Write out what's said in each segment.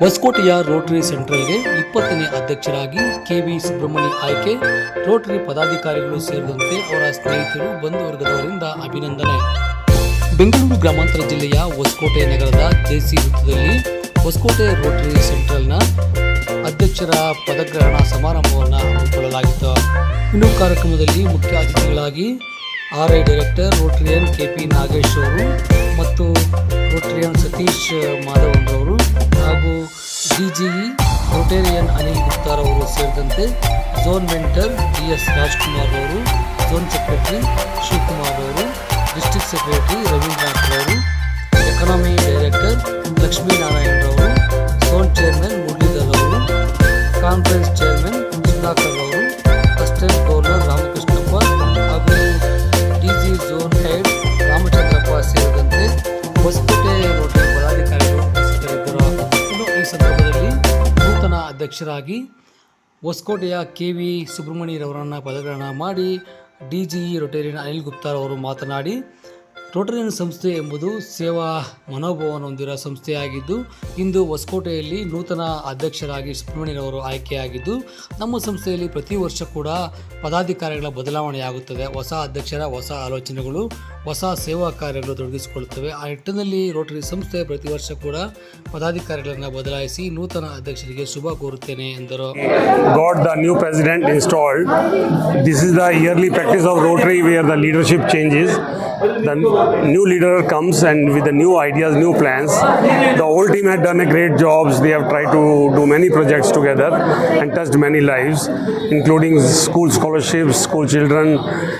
ಹೊಸಕೋಟೆಯ Rotary ಸೆಂಟ್ರಲ್ಗೆ ಇಪ್ಪತ್ತನೇ ಅಧ್ಯಕ್ಷರಾಗಿ KV Subrahmanya ಆಯ್ಕೆ. ರೋಟರಿ ಪದಾಧಿಕಾರಿಗಳು ಸೇರಿದಂತೆ ಅವರ ಸ್ನೇಹಿತರು ಬಂಧುವರ್ಗದವರಿಂದ ಅಭಿನಂದನೆ. ಬೆಂಗಳೂರು ಗ್ರಾಮಾಂತರ ಜಿಲ್ಲೆಯ ಹೊಸಕೋಟೆ ನಗರದ ಜೆಸಿ ವೃತ್ತದಲ್ಲಿ ಹೊಸಕೋಟೆ ರೋಟರಿ ಸೆಂಟ್ರಲ್ನ ಅಧ್ಯಕ್ಷರ ಪದಗ್ರಹಣ ಸಮಾರಂಭವನ್ನು ಹಮ್ಮಿಕೊಳ್ಳಲಾಗಿತ್ತು. ಇನ್ನು ಕಾರ್ಯಕ್ರಮದಲ್ಲಿ ಮುಖ್ಯ ಅತಿಥಿಗಳಾಗಿ R I director Rotarian K P Nagesh ಅವರು ಮತ್ತು ರೋಟ್ರಿಯನ್ ಸತೀಶ್ ಮಾಧವನ್ರವರು ಹಾಗೂ D G E Rotarian Anil Guptar ಅವರು ಸೇರಿದಂತೆ zone mentor D S Rajkumar ಅವರು, ಝೋನ್ ಸೆಕ್ರೆಟರಿ ಶಿವಕುಮಾರ್ ಅವರು, ಡಿಸ್ಟ್ರಿಕ್ಟ್ ಸೆಕ್ರೆಟರಿ ರವೀಂದ್ರನಾಥ್ ಅವರು, ಎಕನಾಮಿ ಡೈರೆಕ್ಟರ್ ಲಕ್ಷ್ಮೀನಾರಾಯಣರವರು ಝೋನ್ ಚೇರ್ಮನ್ ಮುರಳೀಧರ್ ಅವರು, ಕಾನ್ಫರೆನ್ಸ್ ಚೇರ್ಮನ್ ಸುಧಾಕರ್ ಅವರು ಅಧ್ಯಕ್ಷರಾಗಿ ಹೊಸಕೋಟೆಯ ಕೆ ವಿ ಸುಬ್ರಹ್ಮಣ್ಯರವರನ್ನು ಪದಗ್ರಹಣ ಮಾಡಿ ಡಿ ಜಿ ರೊಟೇರಿಯನ್ ಅನಿಲ್ ಗುಪ್ತಾರವರು ಮಾತನಾಡಿ, ರೋಟರಿಯನ್ ಸಂಸ್ಥೆ ಎಂಬುದು ಸೇವಾ ಮನೋಭಾವವನ್ನು ಹೊಂದಿರುವ ಸಂಸ್ಥೆಯಾಗಿದ್ದು, ಇಂದು ಹೊಸಕೋಟೆಯಲ್ಲಿ ನೂತನ ಅಧ್ಯಕ್ಷರಾಗಿ ಸುಬ್ರಹ್ಮಣ್ಯರವರು ಆಯ್ಕೆಯಾಗಿದ್ದು, ನಮ್ಮ ಸಂಸ್ಥೆಯಲ್ಲಿ ಪ್ರತಿ ವರ್ಷ ಕೂಡ ಪದಾಧಿಕಾರಿಗಳ ಬದಲಾವಣೆಯಾಗುತ್ತದೆ. ಹೊಸ ಅಧ್ಯಕ್ಷರ ಹೊಸ ಆಲೋಚನೆಗಳು ಹೊಸ ಸೇವಾ ಕಾರ್ಯಗಳು ತೊಡಗಿಸಿಕೊಳ್ಳುತ್ತವೆ ಆ ನಿಟ್ಟಿನಲ್ಲಿ ರೋಟರಿ ಸಂಸ್ಥೆ ಪ್ರತಿ ವರ್ಷ ಕೂಡ ಪದಾಧಿಕಾರಿಗಳನ್ನು ಬದಲಾಯಿಸಿ ನೂತನ ಅಧ್ಯಕ್ಷರಿಗೆ ಶುಭ ಕೋರುತ್ತೇನೆ ಎಂದರು got the new president installed. This is the yearly practice of Rotary where the leadership changes. The new leader comes and with the new ideas, new plans. The whole team had done a great jobs. They have tried to do many projects together and touched many lives, including school scholarships, school children,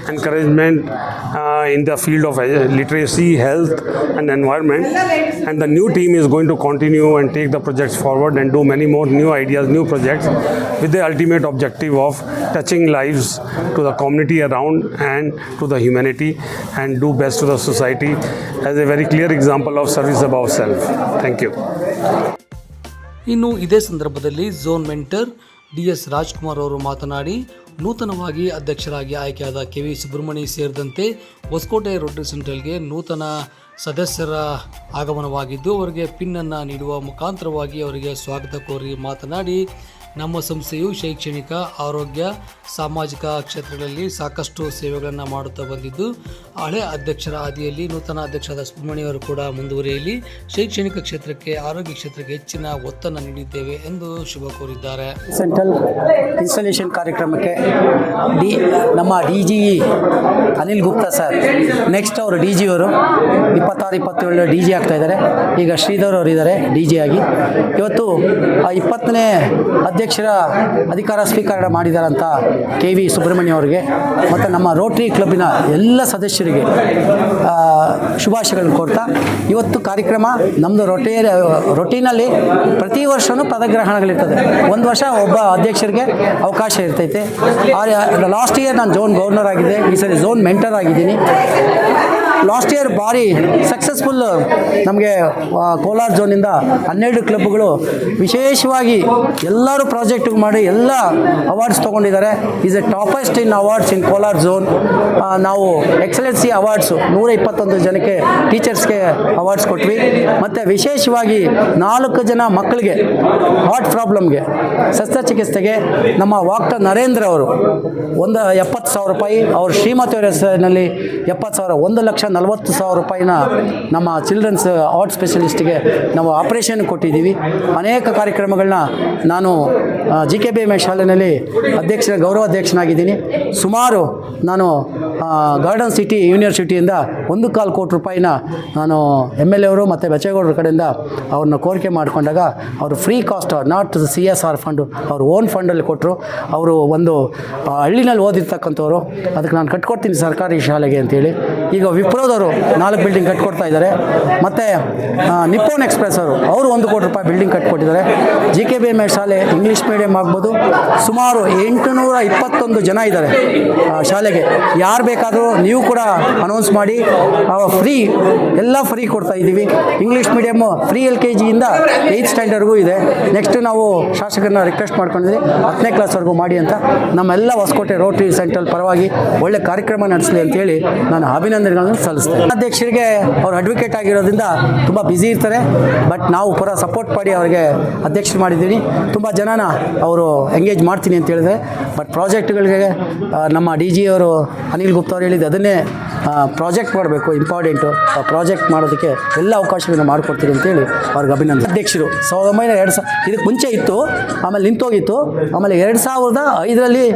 encouragement uh, in the field of uh, literacy, health, and environment. And the new team is going to continue and take the projects forward and do many more new ideas, new projects with the ultimate objective of touching lives to the community around and to the humanity and do best to the society as a very clear example of service above self. Thank you. ಇನ್ನು ಇದೇ ಸಂದರ್ಭದಲ್ಲಿ zone mentor D S Rajkumar ಅವರು ಮಾತನಾಡಿ ನೂತನವಾಗಿ ಅಧ್ಯಕ್ಷರಾಗಿ ಆಯ್ಕೆಯಾದ K V Subrahmanya ಸೇರಿದಂತೆ Hosakote Rotary ಸೆಂಟ್ರಲ್ಗೆ ನೂತನ ಸದಸ್ಯರ ಆಗಮನವಾಗಿದ್ದು, ಅವರಿಗೆ ಪಿನ್ನನ್ನು ನೀಡುವ ಮುಖಾಂತರವಾಗಿ ಅವರಿಗೆ ಸ್ವಾಗತ ಕೋರಿ ಮಾತನಾಡಿ ನಮ್ಮ ಸಂಸ್ಥೆಯು ಶೈಕ್ಷಣಿಕ, ಆರೋಗ್ಯ, ಸಾಮಾಜಿಕ ಕ್ಷೇತ್ರಗಳಲ್ಲಿ ಸಾಕಷ್ಟು ಸೇವೆಗಳನ್ನು ಮಾಡುತ್ತಾ ಬಂದಿದ್ದು, ಹಳೆ ಅಧ್ಯಕ್ಷರ ಹಾದಿಯಲ್ಲಿ ನೂತನ ಅಧ್ಯಕ್ಷರಾದ ಸುಬ್ರಹ್ಮಣ್ಯವರು ಕೂಡ ಮುಂದುವರಿಯಲಿ. ಶೈಕ್ಷಣಿಕ ಕ್ಷೇತ್ರಕ್ಕೆ, ಆರೋಗ್ಯ ಕ್ಷೇತ್ರಕ್ಕೆ ಹೆಚ್ಚಿನ ಒತ್ತನ್ನು ನೀಡಿದ್ದೇವೆ ಎಂದು ಶುಭ ಕೋರಿದ್ದಾರೆ. ಸೆಂಟ್ರಲ್ ಇನ್ಸ್ಟಾಲೇಷನ್ ಕಾರ್ಯಕ್ರಮಕ್ಕೆ ಡಿ, ನಮ್ಮ D G Anil Gupta sir, next ಅವರು ಡಿ ಜಿ ಅವರು ಇಪ್ಪತ್ತಾರು ಇಪ್ಪತ್ತೇಳು ಡಿ ಜಿ ಆಗ್ತಾ ಇದ್ದಾರೆ. ಈಗ ಶ್ರೀಧರ್ ಅವರು ಇದ್ದಾರೆ ಡಿ ಜಿ ಆಗಿ. ಇವತ್ತು ಇಪ್ಪತ್ತನೇ ಅಧ್ಯಕ್ಷರ ಅಧಿಕಾರ ಸ್ವೀಕಾರ ಮಾಡಿದಾರಂತ ಕೆ ವಿ ಸುಬ್ರಹ್ಮಣ್ಯ ಅವರಿಗೆ. ಮತ್ತು ನಮ್ಮ ರೋಟರಿ ಕ್ಲಬ್ಬಿನ ಎಲ್ಲ ಸದಸ್ಯರಿಗೆ ಶುಭಾಶಯಗಳನ್ನು ಕೋರ್ತಾ, ಇವತ್ತು ಕಾರ್ಯಕ್ರಮ ನಮ್ಮದು ರೊಟೇ ರೊಟೀನಲ್ಲಿ ಪ್ರತಿ ವರ್ಷವೂ ಪದಗ್ರಹಣಗಳಿರ್ತದೆ. ಒಂದು ವರ್ಷ ಒಬ್ಬ ಅಧ್ಯಕ್ಷರಿಗೆ ಅವಕಾಶ ಇರ್ತೈತೆ. ಲಾಸ್ಟ್ ಇಯರ್ ನಾನು ಝೋನ್ ಗವರ್ನರ್ ಆಗಿದ್ದೆ ಈ ಸರಿ ಝೋನ್ ಮೆಂಟರ್ ಆಗಿದ್ದೀನಿ. ಲಾಸ್ಟ್ ಇಯರ್ ಭಾರಿ ಸಕ್ಸಸ್ಫುಲ್ ನಮಗೆ ಕೋಲಾರ ಝೋನಿಂದ ಹನ್ನೆರಡು ಕ್ಲಬ್ಗಳು ವಿಶೇಷವಾಗಿ ಎಲ್ಲರೂ ಪ್ರಾಜೆಕ್ಟ್ ಮಾಡಿ ಎಲ್ಲ awards ತೊಗೊಂಡಿದ್ದಾರೆ. Is a toppest in awards in Kolar zone ನಾವು ಎಕ್ಸಲೆನ್ಸಿ ಅವಾರ್ಡ್ಸು ನೂರ ಇಪ್ಪತ್ತೊಂದು ಜನಕ್ಕೆ ಟೀಚರ್ಸ್ಗೆ ಅವಾರ್ಡ್ಸ್ ಕೊಟ್ವಿ. ಮತ್ತು ವಿಶೇಷವಾಗಿ ನಾಲ್ಕು ಜನ ಮಕ್ಕಳಿಗೆ ಹಾರ್ಟ್ ಪ್ರಾಬ್ಲಮ್ಗೆ ಶಸ್ತ್ರಚಿಕಿತ್ಸೆಗೆ ನಮ್ಮ ವಾಕ್ಟರ್ ನರೇಂದ್ರ ಅವರು ಒಂದು ಎಪ್ಪತ್ತು ಸಾವಿರ ರೂಪಾಯಿ, ಅವ್ರ ಶ್ರೀಮತಿಯವರ ಹೆಸರಿನಲ್ಲಿ ಎಪ್ಪತ್ತು ಸಾವಿರ, ಒಂದು ಲಕ್ಷ ನಲವತ್ತು ಸಾವಿರ ರೂಪಾಯಿನ ನಮ್ಮ ಚಿಲ್ಡ್ರನ್ಸ್ ಆರ್ಟ್ ಸ್ಪೆಷಲಿಸ್ಟ್ಗೆ ನಾವು ಆಪ್ರೇಷನ್ ಕೊಟ್ಟಿದ್ದೀವಿ. ಅನೇಕ ಕಾರ್ಯಕ್ರಮಗಳನ್ನ ನಾನು G K B M A ಶಾಲೆಯಲ್ಲಿ ಅಧ್ಯಕ್ಷ ಗೌರವಾಧ್ಯಕ್ಷನಾಗಿದ್ದೀನಿ ಸುಮಾರು ನಾನು ಗಾರ್ಡನ್ ಸಿಟಿ ಯೂನಿವರ್ಸಿಟಿಯಿಂದ ಒಂದು ಕಾಲು ಕೋಟಿ ರೂಪಾಯಿನ ನಾನು ಎಂ ಎಲ್ ಎ ಅವರು ಮತ್ತು ಬಚ್ಚೇಗೌಡರ ಕಡೆಯಿಂದ ಅವ್ರನ್ನ ಕೋರಿಕೆ ಮಾಡಿಕೊಂಡಾಗ ಅವರು free cost, not C S R fund, ಅವ್ರ ಓನ್ ಫಂಡಲ್ಲಿ ಕೊಟ್ಟರು ಅವರು ಒಂದು ಹಳ್ಳಿನಲ್ಲಿ ಓದಿರ್ತಕ್ಕಂಥವ್ರು. ಅದಕ್ಕೆ ನಾನು ಕಟ್ಕೊಡ್ತೀನಿ ಸರ್ಕಾರಿ ಶಾಲೆಗೆ ಅಂತೇಳಿ. ಈಗ ವಿಪ್ರೋದವರು ನಾಲ್ಕು ಬಿಲ್ಡಿಂಗ್ ಕಟ್ಕೊಡ್ತಾ ಇದ್ದಾರೆ. ಮತ್ತು ನಿಪ್ಪೋನ್ ಎಕ್ಸ್ಪ್ರೆಸ್ ಅವರು ಅವರು ಒಂದು ಕೋಟಿ ರೂಪಾಯಿ building ಕಟ್ಕೊಟ್ಟಿದ್ದಾರೆ. G K B M A ಶಾಲೆ ಇಂಗ್ಲೀಷ್ ಮೀಡಿಯಮ್ ಆಗ್ಬೋದು. ಸುಮಾರು ಎಂಟುನೂರ ಇಪ್ಪತ್ತೊಂದು ಜನ ಇದ್ದಾರೆ ಆ, ಶಾಲೆಗೆ. ಯಾರು ಬೇಕಾದರೂ ನೀವು ಕೂಡ ಅನೌನ್ಸ್ ಮಾಡಿ ಫ್ರೀ ಎಲ್ಲ ಫ್ರೀ ಕೊಡ್ತಾ ಇದ್ದೀವಿ. English medium free L K ಜಿಯಿಂದ eighth ಸ್ಟ್ಯಾಂಡರ್ಡ್ಗೂ ಇದೆ. ನೆಕ್ಸ್ಟ್ ನಾವು ಶಾಸಕರನ್ನ ರಿಕ್ವೆಸ್ಟ್ ಮಾಡ್ಕೊಂಡಿದ್ವಿ ಹತ್ತನೇ ಕ್ಲಾಸ್ವರೆಗೂ ಮಾಡಿ ಅಂತ. ನಮ್ಮೆಲ್ಲ ಹೊಸಕೋಟೆ ರೋಟರಿ ಸೆಂಟ್ರಲ್ ಪರವಾಗಿ ಒಳ್ಳೆ ಕಾರ್ಯಕ್ರಮ ನಡೆಸಲಿ ಅಂತೇಳಿ ನಾನು ಅಭಿನಂದನೆಗಳನ್ನು ಸಲ್ಲಿಸ್ತೇವೆ ಅಧ್ಯಕ್ಷರಿಗೆ ಅವ್ರು ಅಡ್ವೊಕೇಟ್ ಆಗಿರೋದ್ರಿಂದ ತುಂಬ ಬ್ಯುಸಿ ಇರ್ತಾರೆ. ಬಟ್ ನಾವು ಪೂರ ಸಪೋರ್ಟ್ ಮಾಡಿ ಅವರಿಗೆ ಅಧ್ಯಕ್ಷರು ಮಾಡಿದ್ದೀನಿ. ತುಂಬ ಜನನ ಅವರು ಎಂಗೇಜ್ ಮಾಡ್ತೀನಿ ಅಂತ ಹೇಳಿದ್ರೆ. ಬಟ್ ಪ್ರಾಜೆಕ್ಟ್ಗಳಿಗೆ ನಮ್ಮ ಡಿ ಜಿ ಅವರು ಅನಿಲ್ ಗುಪ್ತ ಅವ್ರು ಹೇಳಿದ್ದು ಅದನ್ನೇ ಪ್ರಾಜೆಕ್ಟ್ ಮಾಡಬೇಕು ಇಂಪಾರ್ಟೆಂಟು ಪ್ರಾಜೆಕ್ಟ್ ಮಾಡೋದಕ್ಕೆ ಎಲ್ಲ ಅವಕಾಶಗಳನ್ನು ಮಾಡಿಕೊಡ್ತೀರಿ ಅಂತೇಳಿ ಅವ್ರಿಗೆ ಅಭಿನಂದನೆ. ಅಧ್ಯಕ್ಷರು ಸಾವಿರದ ಒಂಬೈನೂರ ಎರಡು ಸಾವಿರ ಇದಕ್ಕೆ ಮುಂಚೆ ಇತ್ತು, ಆಮೇಲೆ ನಿಂತೋಗಿತ್ತು. ಆಮೇಲೆ ಎರಡು ಸಾವಿರದ ಐದರಲ್ಲಿ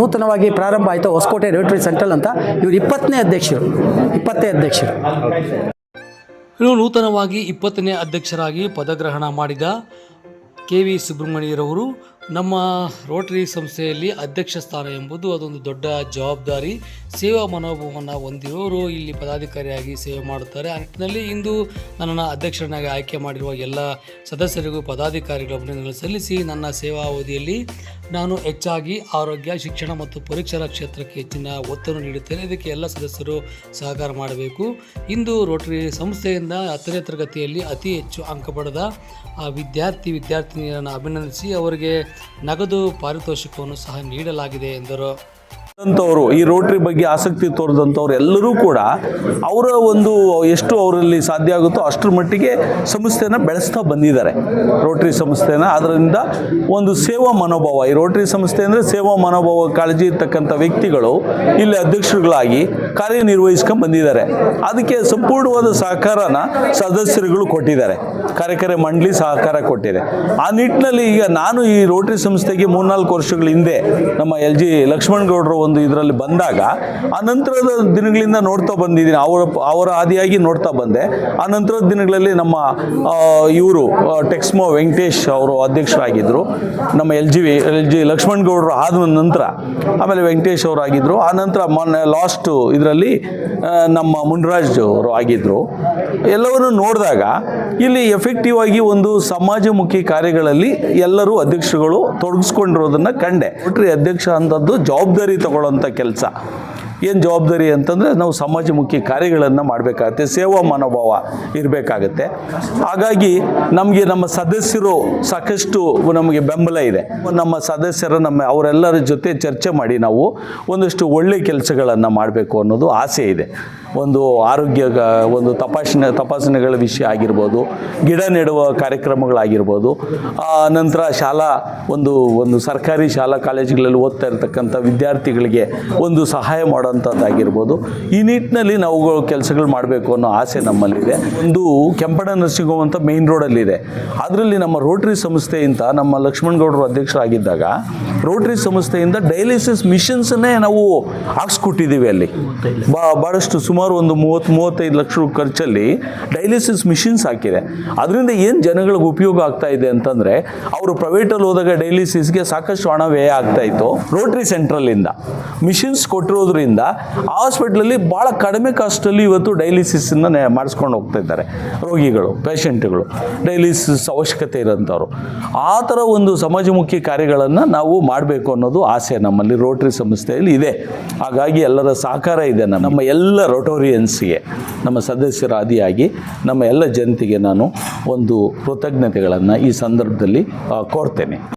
ನೂತನವಾಗಿ ಪ್ರಾರಂಭ ಆಯಿತು ಹೊಸಕೋಟೆ ರೋಟರಿ ಸೆಂಟ್ರಲ್ ಅಂತ. ಇವರು ಇಪ್ಪತ್ತನೇ ಅಧ್ಯಕ್ಷರು. ಇಪ್ಪತ್ತನೇ ಅಧ್ಯಕ್ಷರು. ಇನ್ನು ನೂತನವಾಗಿ ಇಪ್ಪತ್ತನೇ ಅಧ್ಯಕ್ಷರಾಗಿ ಪದಗ್ರಹಣ ಮಾಡಿದ ಕೆ ವಿ ಸುಬ್ರಹ್ಮಣ್ಯರವರು ನಮ್ಮ ರೋಟರಿ ಸಂಸ್ಥೆಯಲ್ಲಿ ಅಧ್ಯಕ್ಷ ಸ್ಥಾನ ಎಂಬುದು ಅದೊಂದು ದೊಡ್ಡ ಜವಾಬ್ದಾರಿ. ಸೇವಾ ಮನೋಭಾವವನ್ನು ಹೊಂದಿರೋರು ಇಲ್ಲಿ ಪದಾಧಿಕಾರಿಯಾಗಿ ಸೇವೆ ಮಾಡುತ್ತಾರೆ. ಆ ನಿಟ್ಟಿನಲ್ಲಿ ಇಂದು ನನ್ನನ್ನು ಅಧ್ಯಕ್ಷರನ್ನಾಗಿ ಆಯ್ಕೆ ಮಾಡಿರುವ ಎಲ್ಲ ಸದಸ್ಯರಿಗೂ ಪದಾಧಿಕಾರಿಗಳ ಅಭಿನಂದನೆ ಸಲ್ಲಿಸಿ ನನ್ನ ಸೇವಾ ಅವಧಿಯಲ್ಲಿ ನಾನು ಹೆಚ್ಚಾಗಿ ಆರೋಗ್ಯ, ಶಿಕ್ಷಣ ಮತ್ತು ಪರೀಕ್ಷಾ ಕ್ಷೇತ್ರಕ್ಕೆ ಹೆಚ್ಚಿನ ಒತ್ತನ್ನು ನೀಡುತ್ತೇನೆ. ಇದಕ್ಕೆ ಎಲ್ಲ ಸದಸ್ಯರು ಸಹಕಾರ ಮಾಡಬೇಕು. ಇಂದು ರೋಟರಿ ಸಂಸ್ಥೆಯಿಂದ ಹತ್ತನೇ ತರಗತಿಯಲ್ಲಿ ಅತಿ ಹೆಚ್ಚು ಅಂಕ ಪಡೆದ ಆ ವಿದ್ಯಾರ್ಥಿ, ವಿದ್ಯಾರ್ಥಿನಿಯರನ್ನು ಅಭಿನಂದಿಸಿ ಅವರಿಗೆ ನಗದು ಪಾರಿತೋಷಿಕವನ್ನು ಸಹ ನೀಡಲಾಗಿದೆ ಎಂದರು. ಅಂಥವ್ರು ಈ ರೋಟರಿ ಬಗ್ಗೆ ಆಸಕ್ತಿ ತೋರಿದಂಥವ್ರು ಎಲ್ಲರೂ ಕೂಡ ಅವರ ಒಂದು ಎಷ್ಟು ಅವರಲ್ಲಿ ಸಾಧ್ಯ ಆಗುತ್ತೋ ಅಷ್ಟರ ಮಟ್ಟಿಗೆ ಸಂಸ್ಥೆನ ಬೆಳೆಸ್ತಾ ಬಂದಿದ್ದಾರೆ. ರೋಟರಿ ಸಂಸ್ಥೆನ. ಅದರಿಂದ ಒಂದು ಸೇವಾ ಮನೋಭಾವ, ಈ ರೋಟರಿ ಸಂಸ್ಥೆ ಅಂದರೆ ಸೇವಾ ಮನೋಭಾವ ಕಾಳಜಿ ಇರ್ತಕ್ಕಂಥ ವ್ಯಕ್ತಿಗಳು ಇಲ್ಲಿ ಅಧ್ಯಕ್ಷರುಗಳಾಗಿ ಕಾರ್ಯನಿರ್ವಹಿಸ್ಕೊಂಡು ಬಂದಿದ್ದಾರೆ. ಅದಕ್ಕೆ ಸಂಪೂರ್ಣವಾದ ಸಹಕಾರನ ಸದಸ್ಯರುಗಳು ಕೊಟ್ಟಿದ್ದಾರೆ. ಕಾರ್ಯಕಾರಿ ಮಂಡಳಿ ಸಹಕಾರ ಕೊಟ್ಟಿದೆ. ಆ ನಿಟ್ಟಿನಲ್ಲಿ ಈಗ ನಾನು ಈ ರೋಟರಿ ಸಂಸ್ಥೆಗೆ ಮೂರ್ನಾಲ್ಕು ವರ್ಷಗಳ ಹಿಂದೆ ನಮ್ಮ ಎಲ್ ಜಿ ಲಕ್ಷ್ಮಣಗೌಡರು ಒಂದು ಇದರಲ್ಲಿ ಬಂದಾಗ ಆ ನಂತರದ ದಿನಗಳಿಂದ ನೋಡ್ತಾ ಬಂದಿದ್ದೀನಿ. ಅವರ ಅವರ ಆದಿಯಾಗಿ ನೋಡ್ತಾ ಬಂದೆ. ಆ ನಂತರದ ದಿನಗಳಲ್ಲಿ ನಮ್ಮ ಇವರು ಟೆಕ್ಸ್ಮೋ ವೆಂಕಟೇಶ್ ಅವರು ಅಧ್ಯಕ್ಷರಾಗಿದ್ದರು ನಮ್ಮ ಎಲ್ ಜಿ ಎಲ್ ಜಿ ಲಕ್ಷ್ಮಣಗೌಡರು ಆದ ನಂತರ, ಆಮೇಲೆ ವೆಂಕಟೇಶ್ ಅವರು ಆಗಿದ್ದರು ಆ ನಂತರ ಮೊನ್ನೆ ಲಾಸ್ಟ್ ಇದರಲ್ಲಿ ನಮ್ಮ ಮುನ್ರಾಜ್ ಅವರು ಆಗಿದ್ದರು ಎಲ್ಲವನ್ನು ನೋಡಿದಾಗ, ಇಲ್ಲಿ ಎಫೆಕ್ಟಿವ್ ಆಗಿ ಒಂದು ಸಮಾಜಮುಖಿ ಕಾರ್ಯಗಳಲ್ಲಿ ಎಲ್ಲರೂ ಅಧ್ಯಕ್ಷರುಗಳು ತೊಡಗಿಸ್ಕೊಂಡಿರೋದನ್ನು ಕಂಡೆ. ಅಧ್ಯಕ್ಷ ಅಂತದ್ದು ಜವಾಬ್ದಾರಿ ತಗೊಳ್ಳೋಂಥ ಕೆಲಸ. ಏನು ಜವಾಬ್ದಾರಿ ಅಂತಂದರೆ ನಾವು ಸಮಾಜಮುಖಿ ಕಾರ್ಯಗಳನ್ನು ಮಾಡಬೇಕಾಗತ್ತೆ, ಸೇವಾ ಮನೋಭಾವ ಇರಬೇಕಾಗತ್ತೆ. ಹಾಗಾಗಿ ನಮಗೆ ನಮ್ಮ ಸದಸ್ಯರು ಸಾಕಷ್ಟು ನಮಗೆ ಬೆಂಬಲ ಇದೆ. ನಮ್ಮ ಸದಸ್ಯರ ನಮ್ಮ ಅವರೆಲ್ಲರ ಜೊತೆ ಚರ್ಚೆ ಮಾಡಿ ನಾವು ಒಂದಷ್ಟು ಒಳ್ಳೆ ಕೆಲಸಗಳನ್ನು ಮಾಡಬೇಕು ಅನ್ನೋದು ಆಸೆ ಇದೆ. ಒಂದು ಆರೋಗ್ಯ, ಒಂದು ತಪಾಸಣೆ, ತಪಾಸಣೆಗಳ ವಿಷಯ ಆಗಿರ್ಬೋದು, ಗಿಡ ನೆಡುವ ಕಾರ್ಯಕ್ರಮಗಳಾಗಿರ್ಬೋದು ನಂತರ ಶಾಲಾ, ಒಂದು ಒಂದು ಸರ್ಕಾರಿ ಶಾಲಾ ಕಾಲೇಜುಗಳಲ್ಲಿ ಓದ್ತಾ ಇರತಕ್ಕಂಥ ವಿದ್ಯಾರ್ಥಿಗಳಿಗೆ ಒಂದು ಸಹಾಯ ಮಾಡೋಂಥದ್ದಾಗಿರ್ಬೋದು ಈ ನಿಟ್ಟಿನಲ್ಲಿ ನಾವು ಕೆಲಸಗಳು ಮಾಡಬೇಕು ಅನ್ನೋ ಆಸೆ ನಮ್ಮಲ್ಲಿದೆ. ಒಂದು ಕೆಂಪಣ ನರ್ಸಿಂಗ್ ಹೋಮ್ ಅಂತ ಮೇನ್ ರೋಡಲ್ಲಿದೆ ಅದರಲ್ಲಿ ನಮ್ಮ ರೋಟರಿ ಸಂಸ್ಥೆಯಿಂದ ನಮ್ಮ ಲಕ್ಷ್ಮಣಗೌಡರು ಅಧ್ಯಕ್ಷರಾಗಿದ್ದಾಗ ರೋಟರಿ ಸಂಸ್ಥೆಯಿಂದ ಡಯಾಲಿಸಿಸ್ ಮಿಷನ್ಸನ್ನೇ ನಾವು ಹಾಕ್ಸ್ಕೊಟ್ಟಿದ್ದೀವಿ ಅಲ್ಲಿ. ಬಾ ಭಾಳಷ್ಟು ಸುಮಾರು ಒಂದು ಮೂವತ್ತು, ಮೂವತ್ತೈದು ಲಕ್ಷ ಖರ್ಚಲ್ಲಿ ಡಯಾಲಿಸಿಸ್ ಮಿಷಿನ್ಸ್ ಹಾಕಿದೆ. ಅದರಿಂದ ಏನು ಜನಗಳಿಗೆ ಉಪಯೋಗ ಆಗ್ತಾ ಇದೆ ಅಂತಂದರೆ, ಅವರು ಪ್ರೈವೇಟಲ್ಲಿ ಹೋದಾಗ ಡೈಲಿಸಿಸ್ಗೆ ಸಾಕಷ್ಟು ಹಣ ವ್ಯಯ ಆಗ್ತಾ ಇತ್ತು. ರೋಟರಿ ಮಿಷಿನ್ಸ್ ಕೊಟ್ಟಿರೋದ್ರಿಂದ ಹಾಸ್ಪಿಟ್ಲಲ್ಲಿ ಭಾಳ ಕಡಿಮೆ ಕಾಸ್ಟಲ್ಲಿ ಇವತ್ತು ಡಯಾಲಿಸಿಸನ್ನು ಮಾಡಿಸ್ಕೊಂಡು ಹೋಗ್ತಾ ಇದ್ದಾರೆ ರೋಗಿಗಳು ಪೇಷಂಟ್ಗಳು ಡೈಲಿಸಿಸ್ ಅವಶ್ಯಕತೆ ಇರೋಂಥವ್ರು. ಆ ಥರ ಒಂದು ಸಮಾಜಮುಖಿ ಕಾರ್ಯಗಳನ್ನು ನಾವು ಮಾಡಬೇಕು ಅನ್ನೋದು ಆಸೆ ನಮ್ಮಲ್ಲಿ. ರೋಟರಿ ಸಂಸ್ಥೆಯಲ್ಲಿ ಇದೆ. ಹಾಗಾಗಿ ಎಲ್ಲರ ಸಹಕಾರ ಇದೆ ನಮ್ಮ ನಮ್ಮ ಎಲ್ಲ ರೋಟೋರಿಯನ್ಸ್ಗೆ ನಮ್ಮ ಸದಸ್ಯರಾದಿಯಾಗಿ ನಮ್ಮ ಎಲ್ಲ ಜನತೆಗೆ ನಾನು ಒಂದು ಕೃತಜ್ಞತೆಗಳನ್ನು ಈ ಸಂದರ್ಭದಲ್ಲಿ ಆ, ಕೋರ್ತೇನೆ.